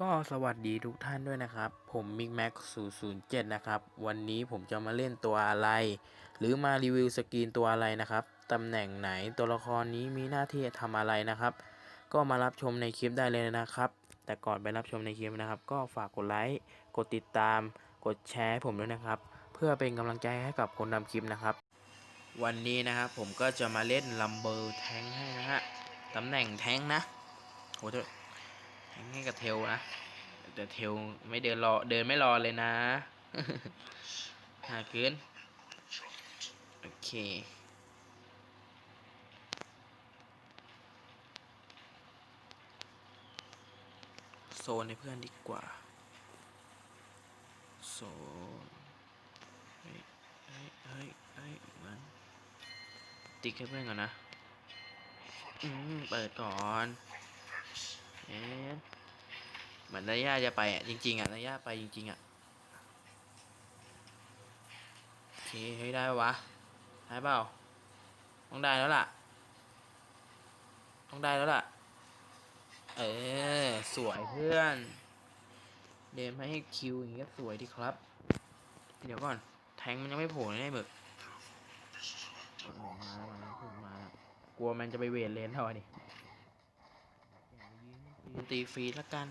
ก็สวัสดีทุกท่านด้วยนะครับ ผมมิกแม็ก007 นะครับ วันนี้ผมจะมาเล่นตัวอะไร หรือมารีวิวสกรีนตัวอะไรนะครับตำแหน่งไหนตัวละครนี้มีหน้าที่ทำอะไรนะครับ ก็มารับชมในคลิปได้เลยนะครับ แต่ก่อนไปรับชมในคลิปนะครับ ก็ฝากกดไลค์กดติดตาม กดแชร์ผมด้วยนะครับ เพื่อเป็นกำลังใจให้กับคนทำคลิปนะครับ วันนี้นะครับผมก็จะมาเล่นลัมเบอร์แทงให้นะฮะตำแหน่งแทงนะโอ้โห ให้กับเทลนะแต่เทลไม่เดินรอเดินไม่รอเลยนะหาขึ้นโอเคโซนให้เพื่อนดีกว่า โซนเฮ้ยเฮ้ย เฮ้ย เฮ้ยมันติ๊กให้เพื่อนก่อนนะ อืม เปิดก่อน เอ๊ะเหมือนระยะจะไปอะจริง ๆอะระยะไปจริง ๆ อะโอเคเฮ้ยได้ปะวะได้เปล่าต้องได้แล้วล่ะ ต้องได้แล้วล่ะ เออ สวยเพื่อน เดมให้คิวอย่างเงี้ยสวยดีครับ เดี๋ยวก่อน แทงมันยังไม่โผล่เลยหมึกมาแล้วมาแล้วมาแล้วกลัวมันจะไปเวทเลนเท่าดิ ตีฟรีล้วกัน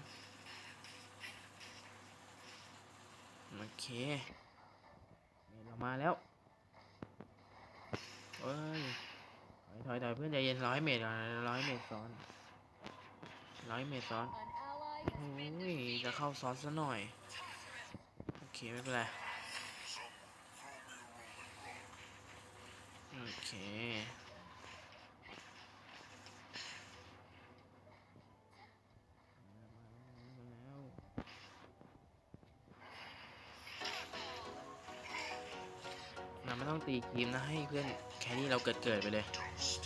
โอเคเรามาแล้วเอ้ยถอยถอยถอยเพื่อนใจเย็นร้อยเมตรก่อนร้อยเมตรซ้อนร้อยเมตรซ้อนโอ้ยจะเข้าซ้อนซะหน่อย โอเค ไม่เป็นไร โอเค ต้องตีครีมนะให้เพื่อนแค่นี้เราเกิดเกิดๆไปเลย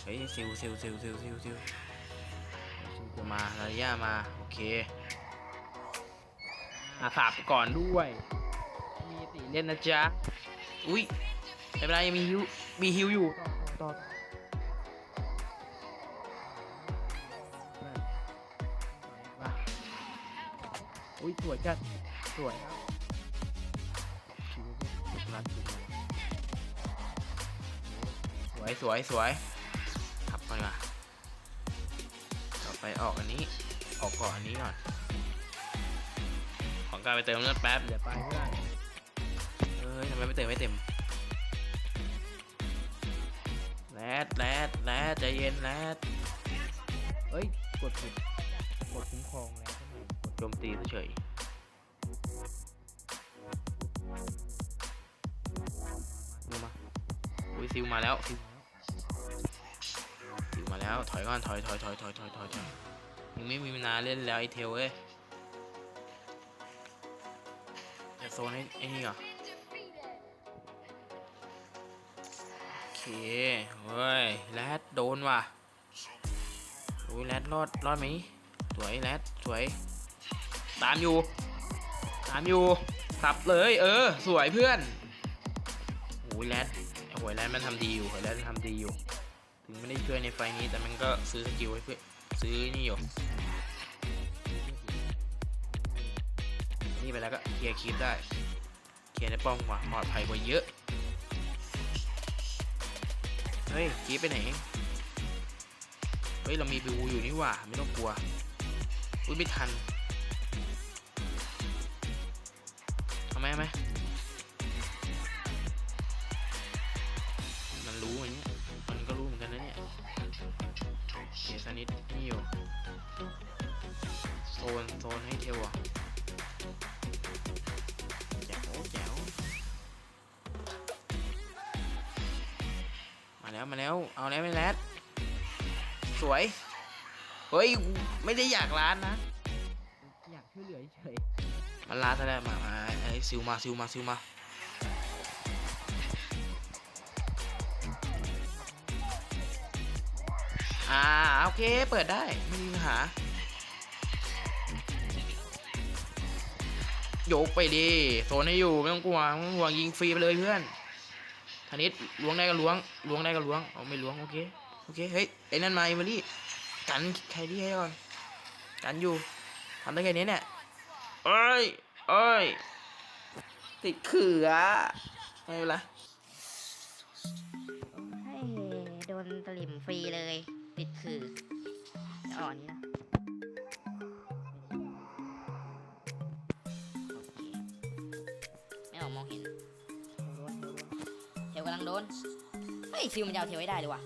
เฮ้ยซิวซิวซิวซิวซิวซิวซิวจะมาระยะมา โอเคอาสาบก่อนด้วย มีตีเล่นนะจ๊ะ อุ้ยไม่เป็นไรยังมีฮิว มีฮิวอยู่ต่อต่อมาอุ้ยสวยจัดสวยครับคิวสุดรัดสุดเลยส วยสวยสวยขับไปมาต่อไปออกอันนี้ ออกก่อนอันนี้ก่อน ของการไปเติมเลือดแป๊บเดี๋ยวไปเพื่อนเอ้ยทำไมไม่เติมไม่เต็มแรดแรดแรดใจเย็นแรดเอ้ย กดผิดกดคุ้มครองแล้วทำไมกดโจมตีเฉยลงมาอุ้ยซิวมาแล้วซิวซิวมาแล้ว ถอยก่อน ถอยถอยถอยถอยถอยถอยถอยยังไม่มีเวลาเล่นแล้วไอเทลเอ้ยจะโซนให้ไอ้นี่ก่อโอเคเฮ้ยแรดโดนว่ะโอ้ยแรดรอดรอดไหมสวยแรดสวย ตามอยู่ ตามอยู่สับเลย เออ สวยเพื่อนโอ้ยแรดโอ้ยแรดมันทำดีอยู่แรดมันทำดีอยู่ ถึงไม่ได้ช่วยในไฟนี้แต่มันก็ซื้อสกิลให้เพื่อซื้อนี่อยู่นี่ไปแล้วก็เคลียร์คลิปได้เคลียร์ในป้อมกว่าปลอดภัยกว่าเยอะ เฮ้ยคลิปไปไหน เฮ้ย เรามีบิวอยู่นี่หว่า ไม่ต้องกลัว อุ้ยไม่ทันทำไมไมมั อยู่ โซน โซนให้เทวอะแจ๋วแจ๋วมาแล้ว มาแล้ว เอาแล้วไม่แรดสวย เฮ้ย ไม่ได้อยากร้านนะ อยากช่วยเหลือเฉยมันร้านซะแล้วมามาไอ้ซิวมา ซิวมา ซิวมา อ่าโอเคเปิดได้ไม่มีปัญหาโยกไปดิโซนให้อยู่ไม่ต้องกลัวไม่ต้องห่วงยิงฟรีไปเลยเพื่อนธนิดล้วงได้ก็ล้วงล้วงได้ก็ล้วงเอาไม่ล้วงโอเคโอเคเฮ้ยไอ้นั่นมาเอมิลี่กันใครที่ให้ก่อนกันอยู่ทำได้แค่นี้เนี่ยเอ้ยเอ้ยติดเขือไม่เป็นไรโดนสลิมฟรีเลย คืออ่อนนี้นะโอเคไม่ออกมองเห็นเทวกำลังโดนเฮ้ยซิลมันจะเอาเทวให้ได้เลยว่ะ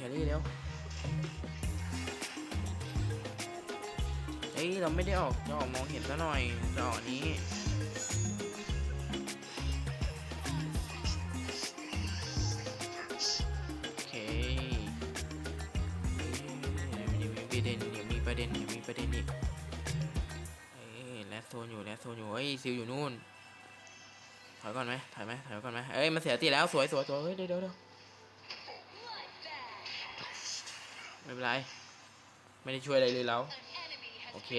แครี่เร็วเฮ้ยเราไม่ได้ออกจะออกมองเห็นซะหน่อยจะออกอันนี้โอเคเดี๋ยวมีประเด็นเดี๋ยวมีประเด็นเดี๋ยวมีประเด็นอีกเอ้ยแลสโซนอยู่แลสโซนอยู่เฮ้ยซิลอยู่นู่นถอยก่อนไหมถอยไหมถอยก่อนไหมเอ้ยมันเสียตีแล้วสวยสวยสวยเฮ้ยเดี๋ยวเดี๋ยว ไม่เป็นไร ไม่ได้ช่วยอะไรเลยเราโอเค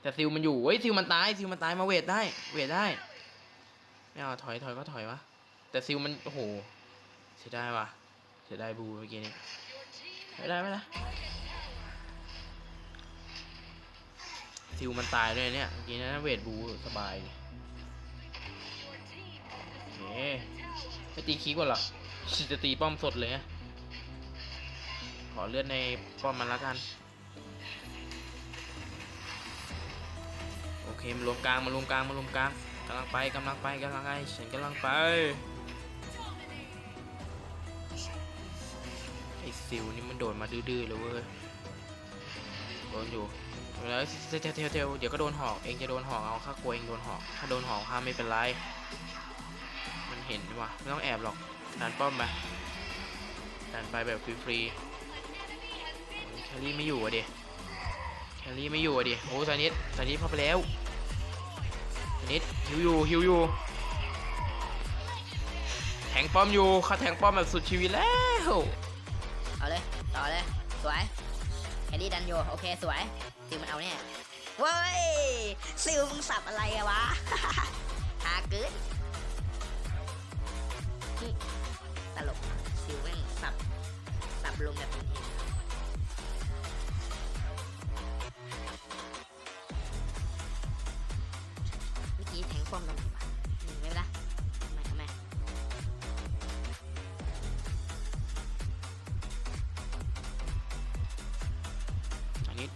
แต่ซิลมันอยู่เฮ้ยซิลมันตายซิลมันตายมาเวทได้ เวทได้ไม่เอาถอยถอยก็ถอยวะแต่ซิลมันโอ้โหเสียดายว่ะเสียดายบูเมื่อกี้นี้ไม่ได้ไม่ได้ซิลมันตายด้วยเนี่ยเมื่อกี้นะเวทบูสบายเลยโอเคไม่ตีคีก่อนเหรอจะตีป้อมสดเลยนะ ขอเลือดในป้อมมันละกัน โอเคมารวมกลางมารวมกลางมารวมกลางกำลังไปกำลังไปกำลังไปฉันกำลังไปไอ้ซิวนี่มันโดดมาดื้อๆเลยเว้ยโดนอยู่แล้วเทลเทลเทลเดี๋ยวก็โดนหอกเองจะโดนหอกเอาข้ากลัวเองโดนหอกถ้าโดนหอกข้าไม่เป็นไร มันเห็นว่ะไม่ต้องแอบหรอกดันป้อมไปดันไปแบบฟรีๆ แครี่ไม่อยู่อะดิแครี่ไม่อยู่อะดิโอ้ยซานิดซานิดเข้าไปแล้วซานิดฮิวอยู่ฮิวอยู่แทงป้อมอยู่ข้าแทงป้อมแบบสุดชีวิตแล้วเอาเลยต่อเลยสวยแคดดี้ดันโยโอเคสวยซิลมันเอาเนี่ยเว้ยซิลมึงสับอะไรอะวะ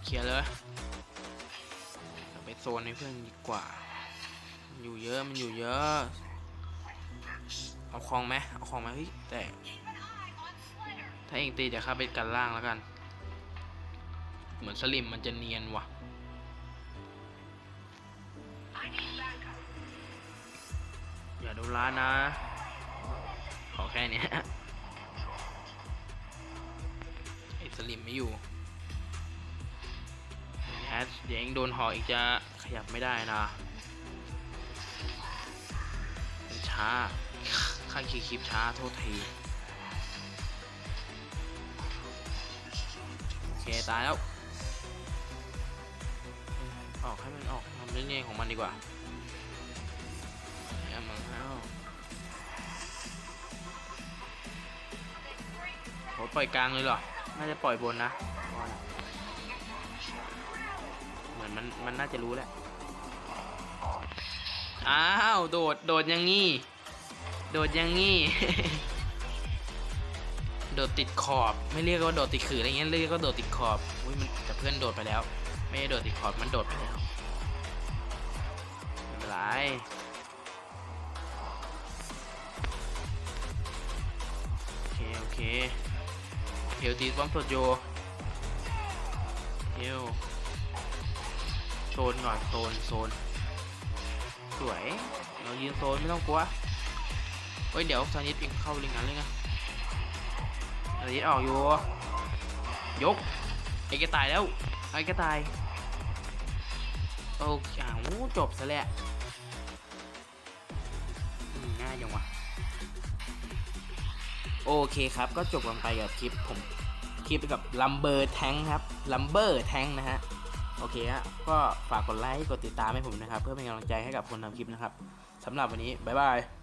เคลียร์เลยไปโซนให้เพื่อนดีกว่ามันอยู่เยอะมันอยู่เยอะ เอาคลองไหมเอาคลองไหมเฮ้ยแต่ ถ้าเองตีเดี๋ยวข้าไปกันล่างแล้วกัน เหมือนสลิมมันจะเนียนว่ะอย่าโดนล้านนะ ขอแค่นี้ไอ้สลิมไม่อยู่ แฮชเดี๋ยวเองโดนหออีกจะขยับไม่ได้นะมันช้าข้างคีคลิปช้าโทษทีโอเคตายแล้ว ออกให้มันออกทำเรื่องของมันดีกว่าเนี่ยมันแล้วโหปล่อยกลางเลยเหรอ น่าจะปล่อยบนนะ มันน่าจะรู้แหละ อ้าว โดด โดดอยังงี้ โดดอยังงี้ โดดติดขอบ ไม่เรียกว่าโดดติดขื่ออะไรเงี้ย เรียกว่าโดดติดขอบ อุ้ยมันแต่เพื่อนโดดไปแล้ว ไม่ได้โดดติดขอบ มันโดดไปแล้วไม่เป็นไรโอเค โอเคเฮลตีป้อมสดโยเฮล โซนก่อนโซนโซนสวย เรายืนโซนไม่ต้องกลัวเฮ้ยเดี๋ยวซานิดเองเข้าลิงกันเลยไงซานิดออกอยู่ ยก ไอ้แกตายแล้ว ไอ้แกตาย โอเคอ้าวจบซะแล้วง่ายจังวะ โอเคครับ ก็จบกันไปกับคลิปผมคคลิปกับลัมเบอร์แทงครับ ลัมเบอร์แทงนะฮะ โอเคฮะก็ฝากกดไลค์กดติดตามให้ผมนะครับ เพื่อเป็นกำลังใจให้กับคนทำคลิปนะครับสำหรับวันนี้บ๊ายบาย